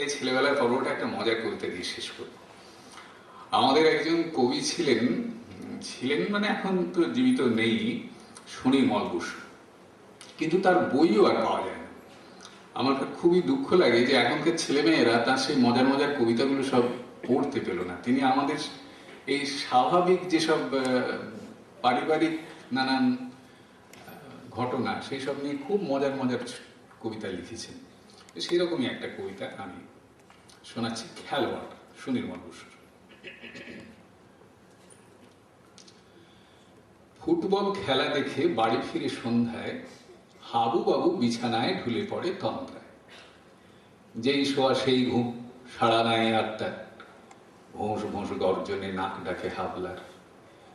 এই ছেলেবেলার পর্বটা একটা মজার কবিতা দিয়ে শেষ করব। আমাদের একজন কবি ছিলেন ছিলেন মানে এখন তো জীবিত নেই সুনির্মল বসু কিন্তু তার বইও আর পাওয়া যায় না। আমার খুবই দুঃখ লাগে যে এখনকার ছেলেমেয়েরা তার সেই মজার মজার কবিতাগুলো সব পড়তে পেল না। তিনি আমাদের এই স্বাভাবিক যেসব পারিবারিক নানান ঘটনা, সেই সব নিয়ে খুব মজার মজার কবিতা লিখেছেন। সেরকমই একটা কবিতা আমি শোনাচ্ছি খেলোয়াড় সুনির্মল বসুর। ফুটবল খেলা দেখে বাড়ি ফিরে সন্ধ্যায় হাবু বাবু বিছানায় ঢুলে পড়ে তন্দ্রায়। যেই শোয়া সেই ঘুম, সাড়া নাই আত্মার ভোঁস ভোঁস গর্জনে নাক ডাকে হাবলার।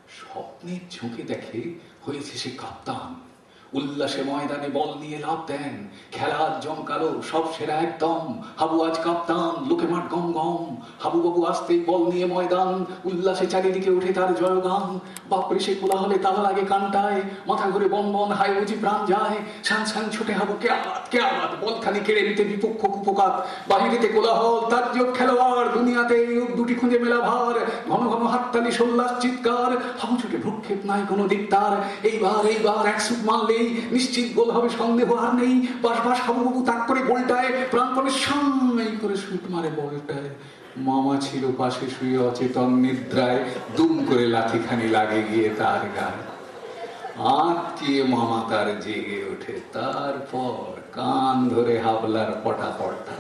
স্বপ্নের ঝুঁকে দেখে হয়েছে সে কাপ্তান। উল্লাসে ময়দানে বল নিয়ে লাভ দেন। খেলা আজ জমকালো, সব সেরা একদম। হাবু আজ কাপ্তান, লোকে মাঠ গম গম। হাবু বাবু আসতেই বল নিয়ে ময়দান। উল্লাসে চারিদিকে উঠে তার জয়গান। বাপরে সে কোলা হলে তালা লাগে কানটায়। মাথা ঘুরে বন বন হাই বুঝি প্রাণ যায়। সান সান ছুটে হাবু কে আবাদ কে আবাদ বল খালি কেড়ে নিতে বিপক্ষ কুপকাত। বাহিরেতে কোলাহল তার যোগ খেলোয়াড়। দুনিয়াতে এই দুটি খুঁজে মেলা ভার ঘন ঘন হাততালি, সোল্লাস, চিৎকার। হাবু ছুটে ভ্রুক্ষেপ নাই কোনো দিকতার এইবার এইবার এক সুট মারলেই নিশ্চিত গোল হবে, সন্দেহ আর নেই। বাস বাস হাবু বাবু তাক করে গোলটায় প্রাণপণে সামনেই করে শুট মারে বলটায়। মামা ছিল পাশে শুয়ে অচেতন নিদ্রায়, দুম করে লাঠিখানি লাগে গিয়ে তার গায়ে। আঁকিয়ে মামা তার জেগে ওঠে? তারপর কান ধরে হাবলার পটা পটা